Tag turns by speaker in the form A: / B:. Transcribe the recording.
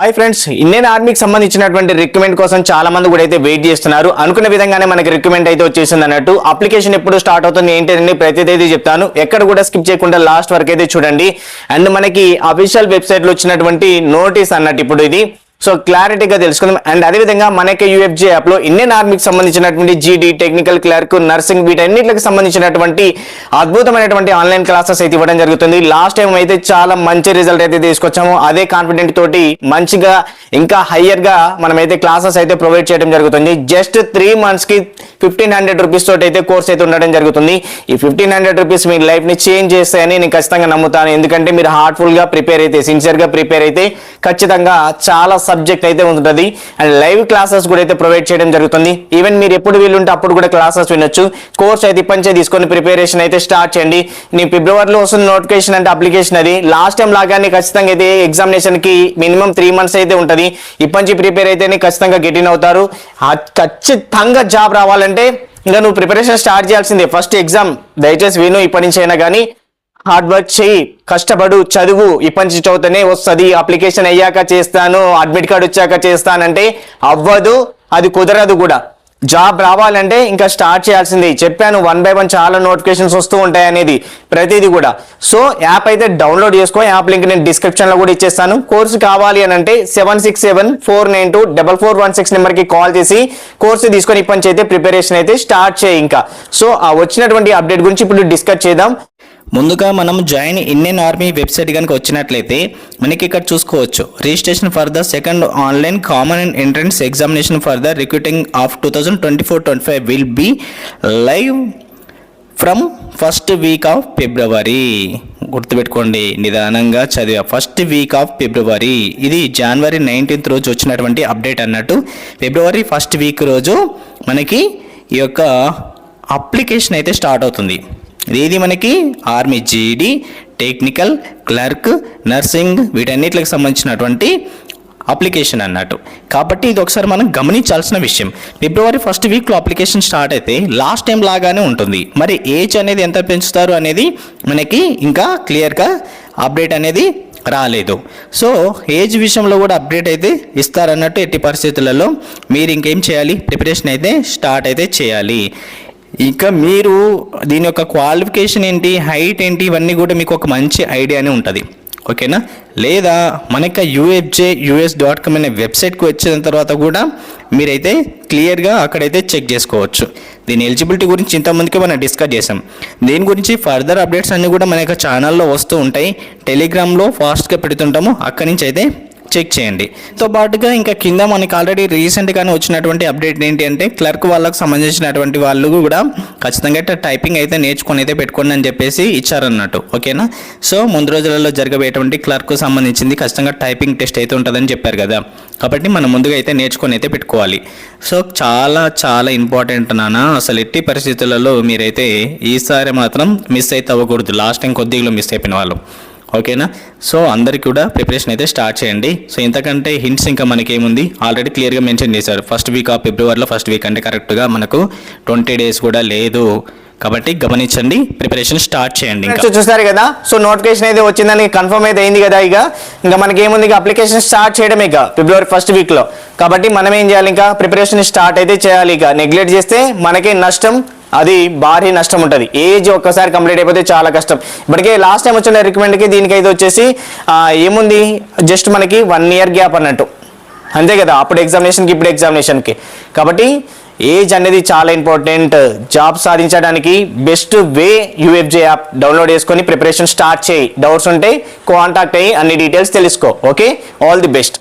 A: Hi friends Indian ఆర్మీకి సంబంధించినటువంటి recruitment కోసం చాలా మంది కూడా అయితే వెయిట్ చేస్తున్నారు. అనుకున్న విధంగానే మనకి రిక్రూట్మెంట్ అయితే వచ్చేసింది అన్నట్టు. అప్లికేషన్ ఎప్పుడు స్టార్ట్ అవుతుంది ఏంటి అని ప్రతి తేదీ చెప్తాను. ఎక్కడ కూడా స్కిప్ చేయకుండా లాస్ట్ వరకు అయితే చూడండి. అండ్ మనకి అఫీషియల్ వెబ్సైట్లో వచ్చినటువంటి నోటీస్ అన్నట్టు ఇప్పుడు ఇది. సో క్లారిటీగా తెలుసుకుందాం. అండ్ అదేవిధంగా మనకి యూఎఫ్జే యాప్లో ఇండియన్ ఆర్మీకి సంబంధించినటువంటి జీడీ టెక్నికల్ క్లర్క్ నర్సింగ్ వీటన్నిటికి సంబంధించినటువంటి అద్భుతమైనటువంటి ఆన్లైన్ క్లాసెస్ అయితే ఇవ్వడం జరుగుతుంది. లాస్ట్ టైం అయితే చాలా మంచి రిజల్ట్ అయితే తీసుకొచ్చాము. అదే కాన్ఫిడెంట్ తోటి మంచిగా ఇంకా హయ్యర్గా మనమైతే క్లాసెస్ అయితే ప్రొవైడ్ చేయడం జరుగుతుంది. జస్ట్ త్రీ మంత్స్కి ఫిఫ్టీన్ హండ్రెడ్ రూపీస్ తోటి అయితే కోర్స్ అయితే ఉండడం జరుగుతుంది. ఈ ఫిఫ్టీన్ హండ్రెడ్ రూపీస్ మీ లైఫ్ని చేంజ్ చేస్తాయని నేను ఖచ్చితంగా నమ్ముతాను. ఎందుకంటే మీరు హార్ట్ఫుల్గా ప్రిపేర్ అయితే సిన్సియర్గా ప్రిపేర్ అయితే ఖచ్చితంగా చాలా సబ్జెక్ట్ అయితే ఉంటుంది. అండ్ లైవ్ క్లాసెస్ కూడా అయితే ప్రొవైడ్ చేయడం జరుగుతుంది. ఈవెన్ మీరు ఎప్పుడు వీలుంటే అప్పుడు కూడా క్లాసెస్ వినొచ్చు. కోర్స్ అయితే ఇప్పటించే తీసుకొని ప్రిపరేషన్ అయితే స్టార్ట్ చేయండి. నీ ఫిబ్రవరిలో వస్తున్న నోటిఫికేషన్ అంటే అప్లికేషన్ అది. లాస్ట్ టైం లాగానే ఖచ్చితంగా అయితే ఎగ్జామినేషన్కి మినిమం త్రీ మంత్స్ అయితే ఉంటుంది. ఇప్పటి నుంచి ప్రిపేర్ అయితేనే ఖచ్చితంగా గెట్ ఇన్ అవుతారు. ఖచ్చితంగా జాబ్ రావాలంటే ఇంకా నువ్వు ప్రిపరేషన్ స్టార్ట్ చేయాల్సిందే. ఫస్ట్ ఎగ్జామ్ దయచేసి విను ఇప్పటి నుంచి అయినా కానీ హార్డ్ వర్క్ చేయి కష్టపడు చదువు ఇప్పటి నుంచి చదువుతూనే వస్తుంది. అప్లికేషన్ అయ్యాక చేస్తాను అడ్మిట్ కార్డు వచ్చాక చేస్తానంటే అవ్వదు అది కుదరదు కూడా. జాబ్ రావాలంటే ఇంకా స్టార్ట్ చేయాల్సింది. చెప్పాను వన్ బై వన్ చాలా నోటిఫికేషన్స్ వస్తూ ఉంటాయి అనేది ప్రతిదీ కూడా. సో యాప్ అయితే డౌన్లోడ్ చేసుకో. యాప్ లింక్ నేను డిస్క్రిప్షన్లో కూడా ఇచ్చేస్తాను. కోర్సు కావాలి అని అంటే seven six seven four nine two double four one six నెంబర్కి కాల్ చేసి కోర్సు తీసుకొని ఇప్పటి నుంచి అయితే ప్రిపరేషన్ అయితే స్టార్ట్ చేయి ఇంకా. సో ఆ వచ్చినటువంటి అప్డేట్ గురించి ఇప్పుడు డిస్కస్ చేద్దాం.
B: ముందుగా మనం జాయిన్ ఇండియన్ ఆర్మీ వెబ్సైట్ కనుక వచ్చినట్లయితే మనకి ఇక్కడ చూసుకోవచ్చు. Registration for the second online common and entrance examination for the recruiting of two thousand twenty four twenty five will be live from first week of February. గుర్తుపెట్టుకోండి నిదానంగా చదివా. First week of February. ఇది జనవరి nineteenth రోజు వచ్చినటువంటి update అన్నట్టు. ఫిబ్రవరి first week రోజు మనకి ఈ యొక్క అప్లికేషన్ అయితే స్టార్ట్ అవుతుంది. ఇది మనకి ఆర్మీ జీడీ టెక్నికల్ క్లర్క్ నర్సింగ్ వీటన్నిటికి సంబంధించినటువంటి అప్లికేషన్ అన్నట్టు. కాబట్టి ఇది ఒకసారి మనం గమనించాల్సిన విషయం. ఫిబ్రవరి ఫస్ట్ వీక్లో అప్లికేషన్ స్టార్ట్ అయితే లాస్ట్ టైం లాగానే ఉంటుంది. మరి ఏజ్ అనేది ఎంత పెంచుతారు అనేది మనకి ఇంకా క్లియర్గా అప్డేట్ అనేది రాలేదు. సో ఏజ్ విషయంలో కూడా అప్డేట్ అయితే ఇస్తారన్నట్టు ఎట్టి పరిస్థితులలో మీరు ఇంకేం చేయాలి? ప్రిపరేషన్ అయితే స్టార్ట్ అయితే చేయాలి. ఇంకా మీరు దీని యొక్క క్వాలిఫికేషన్ ఏంటి హైట్ ఏంటి ఇవన్నీ కూడా మీకు ఒక మంచి ఐడియానే ఉంటుంది. ఓకేనా లేదా మనకి యూఎఫ్జే యూఎస్ డాట్ కామ్ అనే వెబ్సైట్కి వచ్చిన తర్వాత కూడా మీరైతే క్లియర్గా అక్కడైతే చెక్ చేసుకోవచ్చు. దీని ఎలిజిబిలిటీ గురించి ఇంతమందికి మనం డిస్కస్ చేసాం దీని గురించి ఫర్దర్ అప్డేట్స్ అన్నీ కూడా మన యొక్క ఛానల్లో వస్తూ ఉంటాయి. టెలిగ్రామ్లో ఫాస్ట్గా పెడుతుంటాము. అక్కడి నుంచి అయితే చెక్ చేయండి. తో పాటుగా ఇంకా కింద మనకి ఆల్రెడీ రీసెంట్గానే వచ్చినటువంటి అప్డేట్ ఏంటి అంటే క్లర్క్ వాళ్ళకు సంబంధించినటువంటి వాళ్ళు కూడా ఖచ్చితంగా టైపింగ్ అయితే నేర్చుకొని అయితే పెట్టుకోండి అని చెప్పేసి ఇచ్చారన్నట్టు. ఓకేనా? సో ముందు రోజులలో జరగబోయేటువంటి క్లర్క్ సంబంధించింది ఖచ్చితంగా టైపింగ్ టెస్ట్ అయితే ఉంటుందని చెప్పారు కదా. కాబట్టి మనం ముందుగా అయితే నేర్చుకొని అయితే పెట్టుకోవాలి. సో చాలా చాలా ఇంపార్టెంట్ నాన్న. అసలు ఎట్టి పరిస్థితులలో మీరైతే ఈసారి మాత్రం మిస్ అయితే అవ్వకూడదు. లాస్ట్ టైం కొద్దిగా మిస్ అయిపోయిన వాళ్ళు. ఓకేనా? సో అందరికి కూడా ప్రిపరేషన్ అయితే స్టార్ట్ చేయండి. సో ఇంతకంటే హింట్స్ ఇంకా మనకి ఏముంది ఆల్రెడీ క్లియర్గా మెన్షన్ చేశారు. ఫస్ట్ వీక్ ఆఫ్ ఫిబ్రవరిలో ఫస్ట్ వీక్ అంటే కరెక్ట్గా మనకు ట్వంటీ డేస్ కూడా లేదు. కాబట్టి గమనించండి ప్రిపరేషన్ స్టార్ట్ చేయండి ఇంకా.
A: సో కదా? సో నోటిఫికేషన్ అయితే వచ్చిందని కన్ఫర్మ్ అయితే అయింది కదా ఇక. ఇంకా మనకి ఏముంది ఇక? అప్లికేషన్ స్టార్ట్ చేయడమే ఇక ఫిబ్రవరి ఫస్ట్ వీక్లో కాబట్టి మనం ఏం చేయాలి ఇంకా? ప్రిపరేషన్ స్టార్ట్ అయితే చేయాలి ఇక. నెగ్లెక్ట్ చేస్తే మనకే నష్టం అది భారీ నష్టం ఉంటుంది. ఏజ్ ఒక్కసారి కంప్లీట్ అయిపోతే చాలా కష్టం. ఇప్పటికే లాస్ట్ టైం వచ్చిన రికమెండ్కి దీనికి అయితే వచ్చేసి ఏముంది? జస్ట్ మనకి వన్ ఇయర్ గ్యాప్ అన్నట్టు. అంతే కదా? అప్పుడు ఎగ్జామినేషన్కి ఇప్పుడు ఎగ్జామినేషన్కి కాబట్టి ఏజ్ అనేది చాలా ఇంపార్టెంట్ జాబ్ సాధించడానికి best way UFJ app download చేసుకొని ప్రిపరేషన్ స్టార్ట్ చేయి. డౌట్స్ ఉంటే కాంటాక్ట్ అయ్యి అన్ని డీటెయిల్స్ తెలుసుకో. Okay all the best